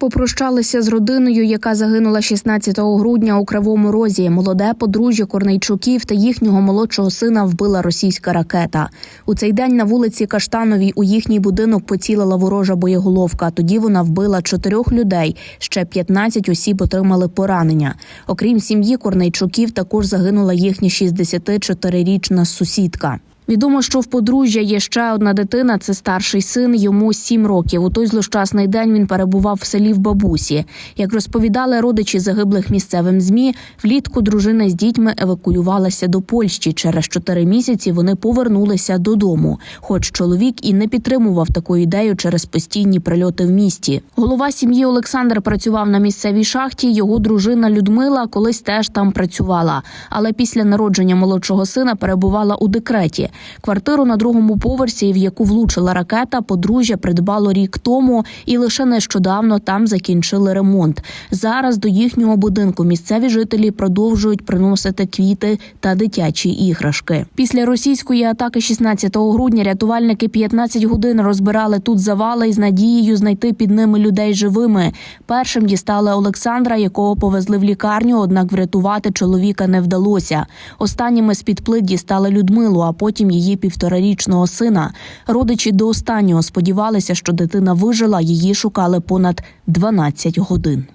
Попрощалися з родиною, яка загинула 16 грудня у Кривому Розі. Молоде подружжя Корнейчуків та їхнього молодшого сина вбила російська ракета. У цей день на вулиці Каштановій у їхній будинок поцілила ворожа боєголовка. Тоді вона вбила чотирьох людей. Ще 15 осіб отримали поранення. Окрім сім'ї Корнейчуків, також загинула їхня 64-річна сусідка. Відомо, що в подружжя є ще одна дитина. Це старший син. Йому сім років. У той злощасний день він перебував в селі в бабусі. Як розповідали родичі загиблих місцевим змі, влітку дружина з дітьми евакуювалася до Польщі. Через чотири місяці вони повернулися додому. Хоч чоловік і не підтримував таку ідею через постійні прильоти в місті. Голова сім'ї Олександр працював на місцевій шахті. Його дружина Людмила колись теж там працювала, але після народження молодшого сина перебувала у декреті. Квартиру на другому поверсі, в яку влучила ракета, подружжя придбало рік тому, і лише нещодавно там закінчили ремонт. Зараз до їхнього будинку місцеві жителі продовжують приносити квіти та дитячі іграшки. Після російської атаки 16 грудня рятувальники 15 годин розбирали тут завали із надією знайти під ними людей живими. Першим дістали Олександра, якого повезли в лікарню, однак врятувати чоловіка не вдалося. Останніми з під плит дістали Людмилу, а потім її півторарічного сина. Родичі до останнього сподівалися, що дитина вижила. Її шукали понад 12 годин.